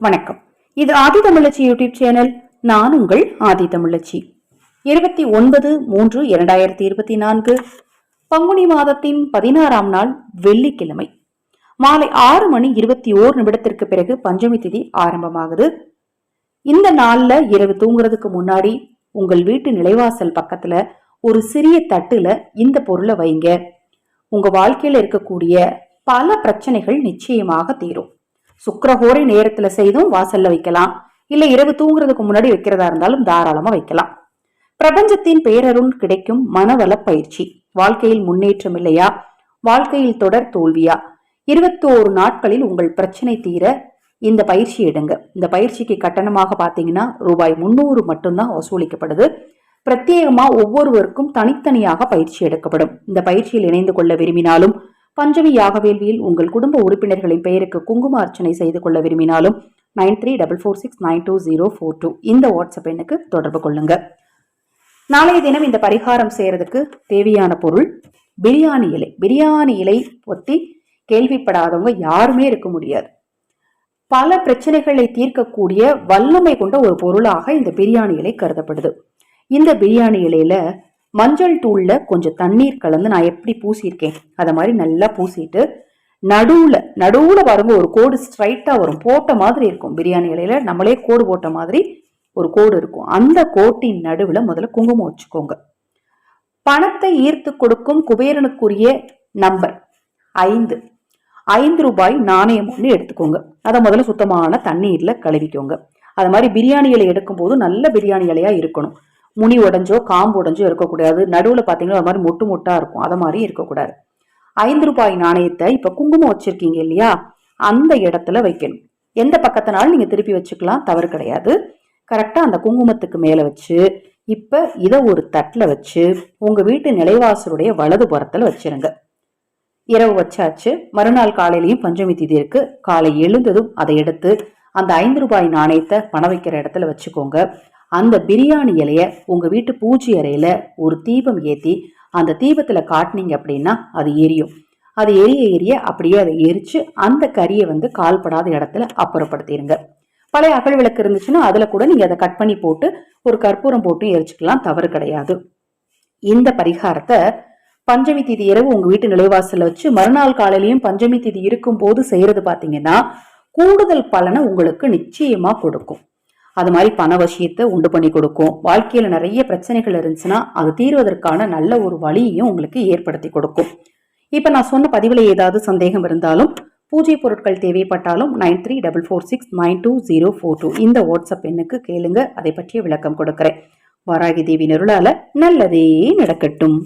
வணக்கம். இது ஆதி தமிழச்சி YouTube channel. நான் உங்கள் ஆதி தமிழச்சி இருபத்தி ஒன்பது மூன்று இரண்டாயிரத்தி இருபத்தி நான்கு பங்குனி மாதத்தின் பதினாறாம் நாள் வெள்ளிக்கிழமை. மாலை ஆறு மணி இருபத்தி ஓர் நிமிடத்திற்கு பிறகு பஞ்சமி திதி ஆரம்பமாகுது. இந்த நாள்ல இரவு தூங்குறதுக்கு முன்னாடி உங்கள் வீட்டு நிலைவாசல் பக்கத்துல ஒரு சிறிய தட்டுல இந்த பொருளை வைங்க. உங்க வாழ்க்கையில இருக்கக்கூடிய பல பிரச்சனைகள் நிச்சயமாக தீரும். சுக்கரஹோரை நேரத்துல செய்தும் வாசல்ல வைக்கலாம். இல்ல இரவு தூங்குறதுக்கு முன்னாடி வைக்கிறதா இருந்தாலும் தாராளமா வைக்கலாம். பிரபஞ்சத்தின் பேரருள் கிடைக்கும் மனவள பயிற்சி. வாழ்க்கையில் முன்னேற்றம் இல்லையா? வாழ்க்கையில் தொடர் தோல்வியா? இருபத்தோரு நாட்களில் உங்கள் பிரச்சனை தீர இந்த பயிற்சி எடுங்க. இந்த பயிற்சிக்கு கட்டணமாக பார்த்தீங்கன்னா ரூபாய் முன்னூறு மட்டும்தான் வசூலிக்கப்படுது. பிரத்யேகமாக ஒவ்வொருவருக்கும் தனித்தனியாக பயிற்சி எடுக்கப்படும். இந்த பயிற்சியில் இணைந்து கொள்ள விரும்பினாலும் பஞ்சமி யாக வேள்வியில் உங்கள் குடும்ப உறுப்பினர்களின் பெயருக்கு குங்கும அர்ச்சனை செய்து கொள்ள விரும்பினாலும் nine three double four six nine two zero four two இந்த வாட்ஸ்அப் எண்ணுக்கு தொடர்பு கொள்ளுங்க. நாளைய தினம் இந்த பரிகாரம் செய்யறதுக்கு தேவையான பொருள் பிரியாணி இலை. பிரியாணி இலை ஒத்தி கேள்விப்படாதவங்க யாருமே இருக்க முடியாது. பல பிரச்சனைகளை தீர்க்கக்கூடிய வல்லமை கொண்ட ஒரு பொருளாக இந்த பிரியாணி இலை கருதப்படுது. இந்த பிரியாணி இலையில மஞ்சள் தூளில் கொஞ்சம் தண்ணீர் கலந்து நான் எப்படி பூசியிருக்கேன்? அதை மாதிரி நல்லா பூசிட்டு நடுவில் நடுவில் பாருங்க ஒரு கோடு ஸ்ட்ரைட்டாக வரும். போட்ட மாதிரி இருக்கும். பிரியாணி இலையில நம்மளே கோடு போட்ட மாதிரி ஒரு கோடு இருக்கும். அந்த கோட்டின் நடுவில் முதல்ல குங்குமம் வச்சுக்கோங்க. பணத்தை ஈர்த்து கொடுக்கும் குபேரனுக்குரிய நம்பர் ஐந்து. ஐந்து ரூபாய் நாணயம் ஒன்று எடுத்துக்கோங்க. அதை முதல்ல சுத்தமான தண்ணீரில் கழுவிக்கோங்க. அது மாதிரி பிரியாணி இலை எடுக்கும் போது நல்ல பிரியாணி இலையாக இருக்கணும். முனி உடஞ்சோ காம்பு உடஞ்சோ இருக்கக்கூடாது. நடுவில் பார்த்தீங்கன்னா அது மாதிரி மொட்டு மொட்டாக இருக்கும். அதை மாதிரி இருக்கக்கூடாது. ஐந்து ரூபாய் நாணயத்தை இப்போ குங்குமம் வச்சுருக்கீங்க இல்லையா? அந்த இடத்துல வைக்கணும். எந்த பக்கத்தினாலும் நீங்கள் திருப்பி வச்சுக்கலாம். தவறு கிடையாது. கரெக்டாக அந்த குங்குமத்துக்கு மேலே வச்சு இப்போ இதை ஒரு தட்டில் வச்சு உங்கள் வீட்டு நிலைவாசலுடைய வலது புறத்தில் வச்சிருங்க. இரவு வச்சாச்சு. மறுநாள் காலையிலையும் பஞ்சமி திதி இருக்கு. காலை எழுந்ததும் அதை எடுத்து அந்த ஐந்து ரூபாய் நாணயத்தை பணம் வைக்கிற இடத்துல வச்சுக்கோங்க. அந்த பிரியாணி இலைய உங்க வீட்டு பூஜை அறையில ஒரு தீபம் ஏத்தி அந்த தீபத்துல காட்டினீங்க அப்படின்னா அது எரியும். அது எரிய எரிய அப்படியே அதை எரிச்சு அந்த கறியை வந்து கால்படாத இடத்துல அப்புறப்படுத்திடுங்க பழைய அகல் விளக்கு இருந்துச்சுன்னா அதுல கூட நீங்க அதை கட் பண்ணி போட்டு ஒரு கற்பூரம் போட்டு எரிச்சுக்கலாம் தவறு கிடையாது. இந்த பரிகாரத்தை பஞ்சமி திதி இரவு உங்க வீட்டு நிலைவாசலில் வச்சு மறுநாள் காலையிலையும் பஞ்சமி திதி இருக்கும் போது செய்யறது பாத்தீங்கன்னா கூடுதல் பலனை உங்களுக்கு நிச்சயமா கொடுக்கும். அது மாதிரி பண விஷயத்தை உண்டு பண்ணி கொடுக்கும். வாழ்க்கையில நிறைய பிரச்சனைகள் இருந்துச்சுன்னா அது தீர்வதற்கான நல்ல ஒரு வழியையும் உங்களுக்கு ஏற்படுத்தி கொடுக்கும். இப்ப நான் சொன்ன பதிவுல ஏதாவது சந்தேகம் இருந்தாலும் பூஜை பொருட்கள் தேவைப்பட்டாலும் nine three double four six nine two zero four two இந்த வாட்ஸ்அப் எண்ணுக்கு கேளுங்க. அதை பற்றிய விளக்கம் கொடுக்குறேன். வாராகி தேவி நெருளால நல்லதே நடக்கட்டும்.